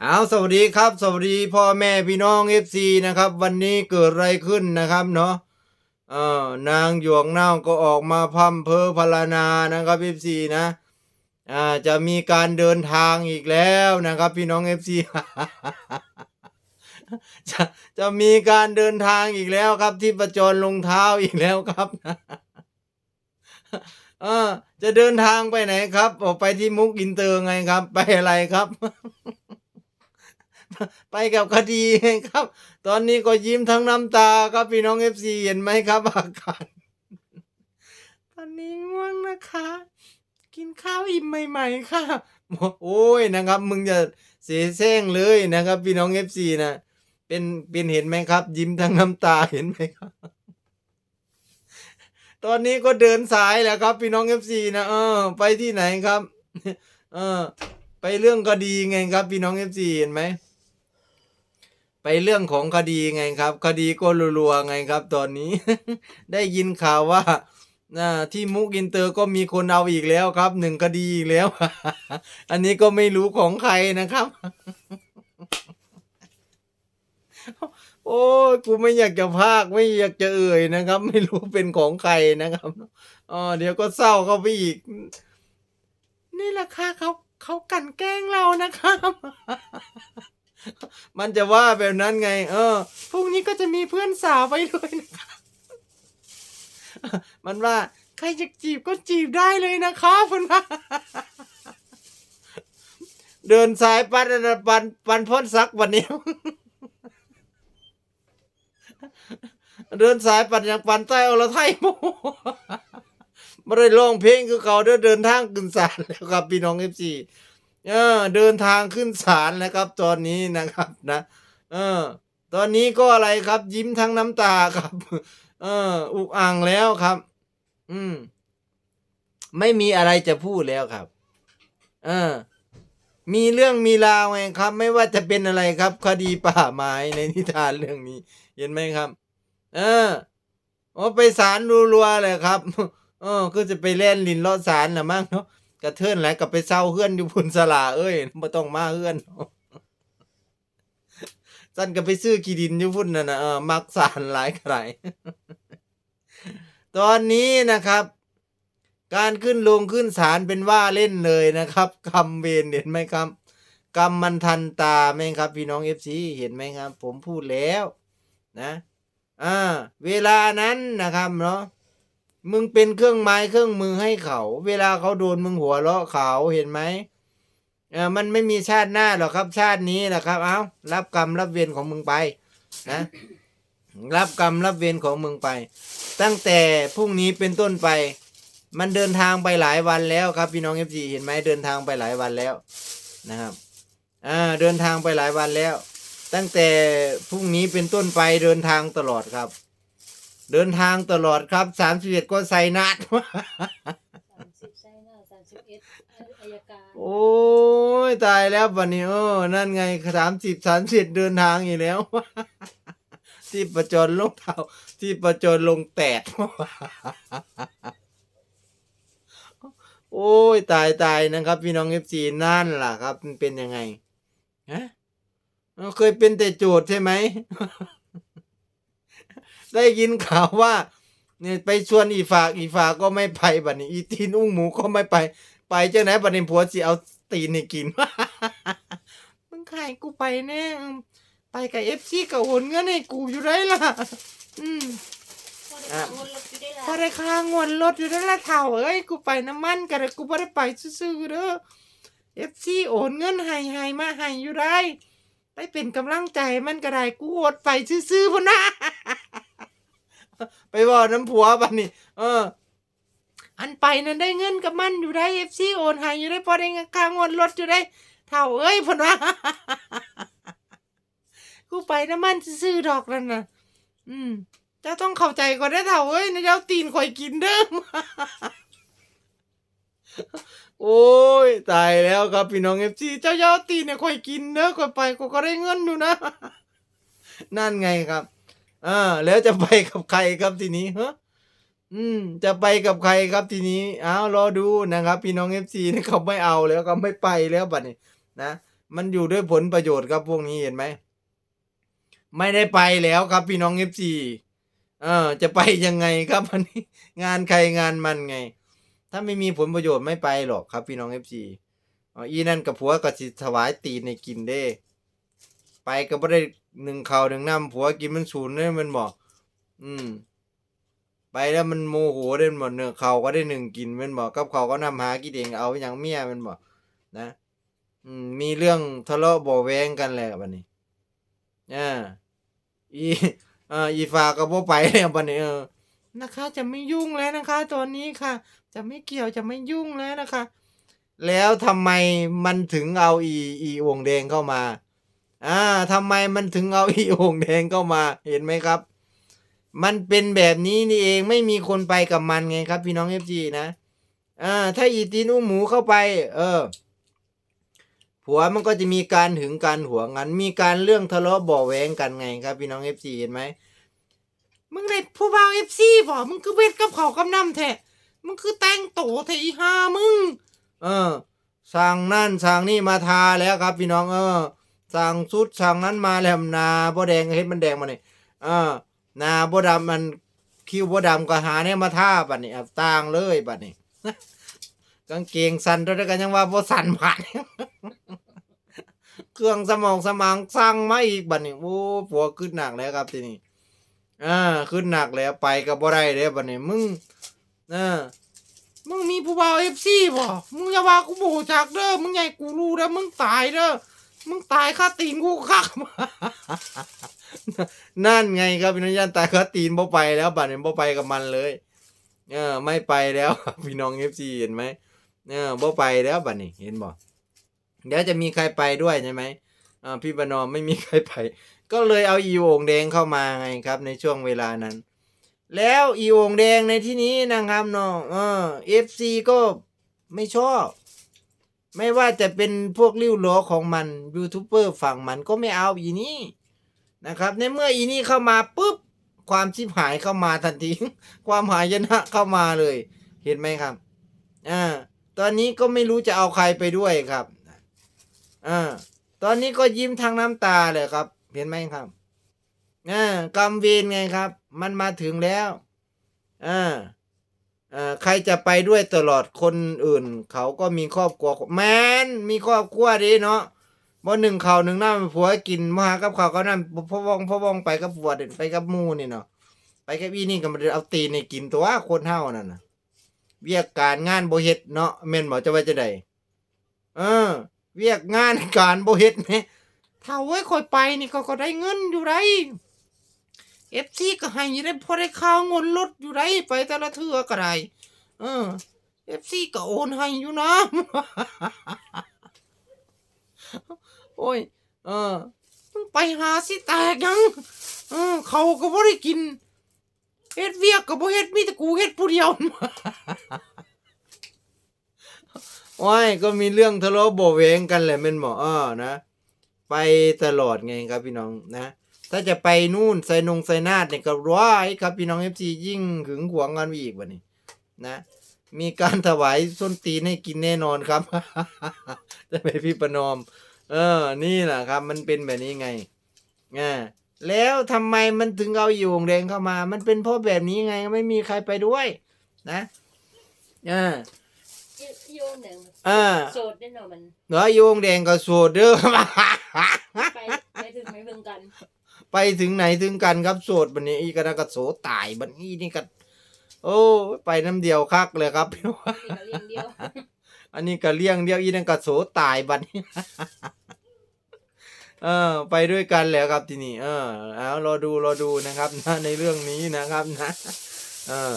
เอาสวัสดีครับ สวัสดีพ่อแม่พี่น้องเอฟซีนะครับ วันนี้เกิดอะไรขึ้นนะครับเนาะเออนางหยวกเน่าก็ออกมาพัมเพอพรรณนานะครับเอฟซีนะอ่าจะมีการเดินทางอีกแล้วนะครับ พี่น้องเอฟซีจะจะมีการเดินทางอีกแล้วครับ ที่ประจรลงเท้าอีกแล้วครับเออจะเดินทางไปไหนครับ ออกไปที่มุกอินเตอร์ไงครับ ไปอะไรครับ ไปกับคดีครับ ตอนนี้ก็ยิ้มทั้งน้ำตาครับพี่น้องเอฟซีเห็นไหมครับอาการตอนนี้ง่วงนะคะ กินข้าวอิ่มใหม่ ๆ ค่ะโอ้ยนะครับ มึงจะเสียแซงเลยนะครับ พี่น้องเอฟซีนะเป็นเป็นเห็นไหมครับ ยิ้มทั้งน้ำตาเห็นไหมครับ ตอนนี้ก็เดินสายแล้วครับ พี่น้องเอฟซีนะเออ ไปที่ไหนครับ เออ ไปเรื่องคดีไงครับ พี่น้องเอฟซีเห็นไหม ไปเรื่องของคดีไงครับ คดีก็รัวๆไงครับ ตอนนี้ ได้ยินข่าวว่าที่มุกอินเตอร์ก็มีคนเอาอีกแล้วครับหนึ่งคดีอีกแล้ว อันนี้ก็ไม่รู้ของใครนะครับ โอ้ยกูไม่อยากจะพากไม่อยากจะเอ่ยนะครับ ไม่รู้เป็นของใครนะครับอ๋อเดี๋ยวก็เศร้าเข้าไปอีก นี่แหละค่ะเขาเขากันแกล้งเรานะครับ มันจะว่าแบบนั้นไง เออพรุ่งนี้ก็จะมีเพื่อนสาวไปด้วยนะครับมันว่า ใครจะจีบก็จีบได้เลยนะครับเพื่อนว่าเดินสายปันปันปันพ้นซักวันนี้ เดินสายปันอย่างปันใต้อรไทยโมไม่ได้ร้องเพลงคือเขาเดินเดินทางขึ้นศาลแล้วครับพี่น้องเอฟซี เออเดินทางขึ้นศาลแล้วครับ ตอนนี้นะครับนะเออ ตอนนี้ก็อะไรครับ ยิ้มทั้งน้ำตาครับ เออ อุกอ่างแล้วครับ อืม ไม่มีอะไรจะพูดแล้วครับ เออ มีเรื่องมีราวไงครับ ไม่ว่าจะเป็นอะไรครับ คดีป่าไม้ในนิทานเรื่องนี้ เห็นไหมครับ เออโอ้ไปศาลรัวๆเลยครับ เออ ก็จะไปเล่นลินเลาะศาลนะมั้งเนาะ ระเทินไหลกับไปเศร้าเฮือนอยู่พุนสลาเอ้ยไม่ต้องมาเฮือนสั้นก็ไปซื้อกี่ดินอยู่พุ่นน่ะนะเออมักสารหลายใครตอนนี้นะครับ การขึ้นลงขึ้นศาลเป็นว่าเล่นเลยนะครับกรรมเวรเห็นไหมครับกรรมมันทันตาไหมครับ พี่น้องเอฟซีเห็นไหมครับ ผมพูดแล้วนะอ่าเวลานั้นนะครับเนาะ มึงเป็นเครื่องไม้เครื่องมือให้เขา เวลาเขาโดนมึงหัวเราะเขาเห็นไหมเออมันไม่มีชาติหน้าหรอกครับ ชาตินี้แหละครับ เอารับกรรมรับเวรของมึงไปนะรับกรรมรับเวรของมึงไป ตั้งแต่พรุ่งนี้เป็นต้นไป มันเดินทางไปหลายวันแล้วครับพี่น้องเอฟซีเห็นไหมเดินทางไปหลายวันแล้วนะครับอ่าเดินทางไปหลายวันแล้ว ตั้งแต่พรุ่งนี้เป็นต้นไปเดินทางตลอดครับ เดินทางตลอดครับสามสิบเอ็ดก็ใส่นัดสามสิบใช่หน้าสามสิบเอ็ดอายการโอ้ยตายแล้ววันนี้เออนั่นไงสามสิบสามสิบเดินทางอีกแล้ว ที่ประจรลงเท้าที่ประจรลงแตกโอ้ยตายตายนะครับ พี่น้องเอฟซีนั่นล่ะครับ มันเป็นยังไงฮะเอ้าเคยเป็นแต่โจทย์ใช่ไหม ได้ยินข่าวว่าเนี่ยไปชวนอีฝากอีฝากก็ไม่ไปบัดนี้ อีตีนอุ้งหมูก็ไม่ไป ไปเจังไหนบัดนี้ผัวสิเอาตีนให้กินมึงขายกูไปแน่ไปกับเอฟซีกับโอนเงินให้กูอยู่ได้ล่ะ อืมพอได้ขับรค่างวนรถอยู่ได้ละเท่าเอ้ยกูไปน้ำมันกันกูไม่ได้ไปซื่อๆเด้อเอฟซีโอนเงินให้ให้มาให้อยู่ได้ไปเป็นกำลังใจมันก็ได้กูอดไปซื่อๆพุ่นนะ ไปบอกน้ำผัวบัดนี้ เออ อันไปนั่นได้เงินกับมันอยู่ได้เอฟซีโอนให้อยู่ได้พอได้ค่างวนรถอยู่ได้ เท่าเอ้ยพนว่ากูไปน้ำมันซื่อดอกนั่นน่ะ อืมเจ้าต้องเข้าใจก่อนได้เถ่าเอ้ยนะเจ้าตีนข่อยกินเด้อโอ้ยตายแล้วครับพี่น้องเอฟซีเจ้าเย้าตีนเนี่ยข่อยกินเด้อข่อยไปก็ได้เงินอยู่นะ นั่นไงครับ อ่าแล้วจะไปกับใครครับทีนี้ฮะอืม จะไปกับใครครับทีนี้อ้าวรอดูนะครับ พี่น้องเอฟซีนี่เขาไม่เอาแล้วเขาไม่ไปแล้วบัดนี้นะมันอยู่ด้วยผลประโยชน์ครับพวกนี้เห็นไหมไม่ได้ไปแล้วครับพี่น้องเอฟซีเออจะไปยังไงครับวันนี้งานใครงานมันไง ถ้าไม่มีผลประโยชน์ไม่ไปหรอกครับ พี่น้องเอฟซีอ๋ออีนั่นกับผัวก็สิถวายตีนในกินเด้ ไปก็ไม่ได้ หนึ่งข่าวหนึ่งน้ำผัวกินมันศูนย์เลยมันบอกอืม ไปแล้วมันโมโหเด่นหมดเนื้อเขาก็ได้หนึ่งกินมันบอกกับเขาก็นำหากินเองเอาอย่างเมียมันบอกนะอืมมีเรื่องทะเลาะบาะแวงกันแหละบัดนี้อ่าอีอ่าอีฟ้าก็บ่ไปแล้วบัดนี้เออนะคะ จะไม่ยุ่งแล้วนะคะ ตอนนี้ค่ะ จะไม่เกี่ยวจะไม่ยุ่งแล้วนะคะ แล้วทำไมมันถึงเอาอีอีโอ่งแดงเข้ามา อ่าทำไมมันถึงเอาอีโอ่งแดงเข้ามาเห็นไหมครับ มันเป็นแบบนี้นี่เองไม่มีคนไปกับมันไงครับ พี่น้องเอฟจีนะอ่าถ้าอีตีนอุ้มหมูเข้าไป เออผัวมันก็จะมีการหึงการหัวงัน มีการเรื่องทะเลาะบาะแวงกันไงครับ พี่น้องเอฟซีเห็นไหมมึงได้ผู้บ่าวเอฟซีบ่มึงคือเวทกับเขากับน้ำแท้มึงคือแต่งโตแท้อีห้ามึง เออสั่งนั่นสั่งนี่มาทาแล้วครับ พี่น้องเออ สั่งชุดสั่งนั้นมาแล้วนาบ่แดงเฮ็ดมันแดงมาเนี่ยเออนาบ่ดำมันคิวบ่ดำก็หาเนี่ยมาทาบัดนี้อะต่างเลยบัดนี้กางเกงสั่นตัวเดียวกันยังว่าบ่สั่นผ่านเครื่องสมองสมางสั่งมาอีกบัดนี้โอ้ผัวขึ้นหนักแล้วครับทีนี้อ่าขึ้นหนักแล้วไปก็บ่ได้เด้บัดนี้มึงเออมึงมีผู้บ่าว FC บ่มึงอย่าว่ากูบ่จักเด้อมึงใหญ่กูรู้เด้อมึงตายเด้อ มึงตายคาตีนกูคักนั่นไงครับพี่น้องยันตายคาตีนบ่ไปแล้วบัดนี้บ่ไปกับมันเลย เออ ไม่ไปแล้วพี่น้อง FC เห็นไหมเออบ่ไปแล้วบัดนี้เห็นบ่เดี๋ยวจะมีใครไปด้วยใช่ไหมอ่าพี่ประนอมไม่มีใครไป ก็เลยเอาอีโอ่งแดงเข้ามาไงครับ ในช่วงเวลานั้น แล้วอีโอ่งแดงในที่นี้นะครับเนาะเออ FC ก็ไม่ชอบ ไม่ว่าจะเป็นพวกริ้วล้อของมันยูทูบเบอร์ฝั่งมันก็ไม่เอาอีนี้นะครับ ในเมื่ออีนี้เข้ามาปุ๊บ ความชิบหายเข้ามาทันที ความหายนะเข้ามาเลย เห็นไหมครับอ่าตอนนี้ก็ไม่รู้จะเอาใครไปด้วยครับอ่าตอนนี้ก็ยิ้มทางน้ำตาเลยครับ เห็นไหมครับอ่ากรรมเวรไงครับ มันมาถึงแล้วอ่า ใครจะไปด้วยตลอดคนอื่น เขาก็มีครอบครัวแมนมีครอบครัวดีเนาะบ่หนึ่งเขาหนึ่งน้ำผัวกินมาหากับเขาวก็นั่นพ่อวองพ่อวองไปกับผัวเด็ดไปกับมูนี่เนาะไปกับอีนี่ก็มาเอาตีนในกินตัวคนเฮานั่นนะเวียกการงานบ่เฮ็ดเนาะแม่นบ่จะว่าจะไดเออ เวียกงานการบ่เฮ็ดแหมถ้าไว้ยคอยไปนี่ก็ก็ได้เงินอยู่ไร ด้ FC ก็ให้ได้พอได้ค่าเงินรถอยู่ได้ไปแต่ละเทื่อก็ได้เออ FC ก็โอนให้อยู่นะโอ้ย เออมึงไปหาสิแตกยังเออเขาก็บ่ได้กินเฮ็ดเวียกก็บ่เฮ็ดมีแต่กูเฮ็ดผู้เดียวโอ้ยก็มีเรื่องทะเลาะบาะแวงกันแหละแม่นบ่อ้อนะ ไปตลอดไงครับพี่น้องนะ ถ้าจะไปนู่นไซนงไซนาดเนี่ยก็ร้ายครับพี่น้อง FC ยิ่งหึงหวงกันไปอีกวันนี้นะ มีการถวายส้นตีนให้กินแน่นอนครับจะไปพี่ประนอม เออ นี่แหละครับ มันเป็นแบบนี้ไงอ่าแล้วทำไมมันถึงเอาอยู่วงแดงเข้ามา มันเป็นเพราะแบบนี้ไงไม่มีใครไปด้วย นะอ่าโยนหนึ่งอ่าโสดแน่นอนมันเหนือโยงแดงก็โสดเด้อไปไปถึงไม่เบิ่งกัน ไปถึงไหนถึงกันครับโสดบันนี้อีกระกระโสตายบันนี้นี่ก็โอ้ยไปน้ำเดียวคักเลยครับนี่ก็เลี้ยงเดียวอันนี้ก็เลี้ยงเดียวอีนั่นก็โสตายบัดนี้เออไปด้วยกันแล้วครับทีนี้เออเอารอดูรอดูนะครับนะในเรื่องนี้นะครับนะเออ